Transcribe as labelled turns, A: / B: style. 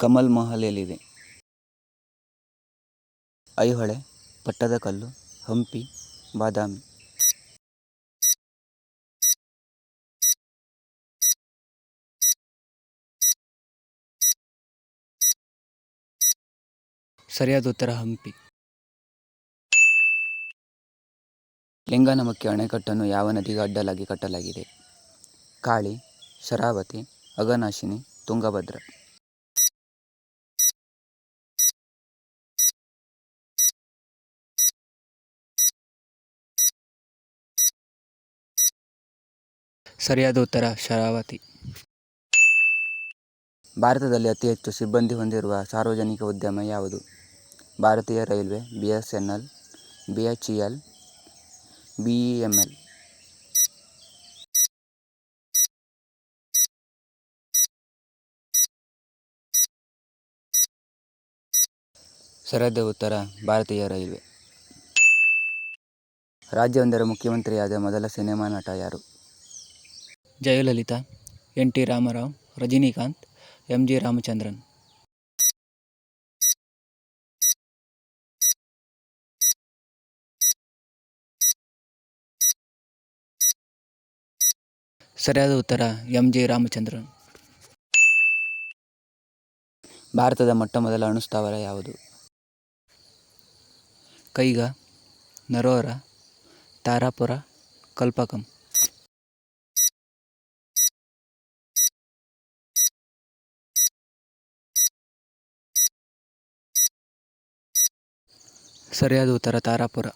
A: ಕಮಲ್ ಮಹಲ್ ಎಲ್ಲಿದೆ ಐಹೊಳೆ ಪಟ್ಟದಕಲ್ಲು ಹಂಪಿ, ಬಾದಾಮಿ. ಸರಿಯಾದ ಉತ್ತರ ಹಂಪಿ. ಲಿಂಗನಮಕ್ಕಿ ಅಣೆಕಟ್ಟನ್ನು ಯಾವ ನದಿಗೆ ಅಡ್ಡಲಾಗಿ ಕಟ್ಟಲಾಗಿದೆ? ಕಾಳಿ, ಶರಾವತಿ ಅಗನಾಶಿನಿ ತುಂಗಭದ್ರ. ಸರಿಯಾದ ಉತ್ತರ, ಶರಾವತಿ. ಭಾರತದಲ್ಲಿ ಅತಿ ಹೆಚ್ಚು ಸಿಬ್ಬಂದಿ ಹೊಂದಿರುವ ಸಾರ್ವಜನಿಕ ಉದ್ಯಮ ಯಾವುದು? ಭಾರತೀಯ railway B S N L B H E L B E M L ಸರಿಯಾದ ಉತ್ತರ, ಭಾರತೀಯ ರೈಲ್ವೆ. ರಾಜ್ಯವೊಂದರ ಮುಖ್ಯಮಂತ್ರಿಯಾದ ಮೊದಲ ಸಿನಿಮಾ ನಟ ಯಾರು? Jayalalitha N T Rama Rao, Rajinikanth, M G Ramachandran. ಸರಿಯಾದ ಉತ್ತರ ಎಂ ಜಿ ರಾಮಚಂದ್ರನ್. ಭಾರತದ ಮೊಟ್ಟ ಮೊದಲ ಅಣುಸ್ಥಾವರ ಯಾವುದು? ಕೈಗ, ನರೋರ, ತಾರಾಪುರ, ಕಲ್ಪಕಂ. ಸರಿಯಾದ ಉತ್ತರ ತಾರಾಪುರ.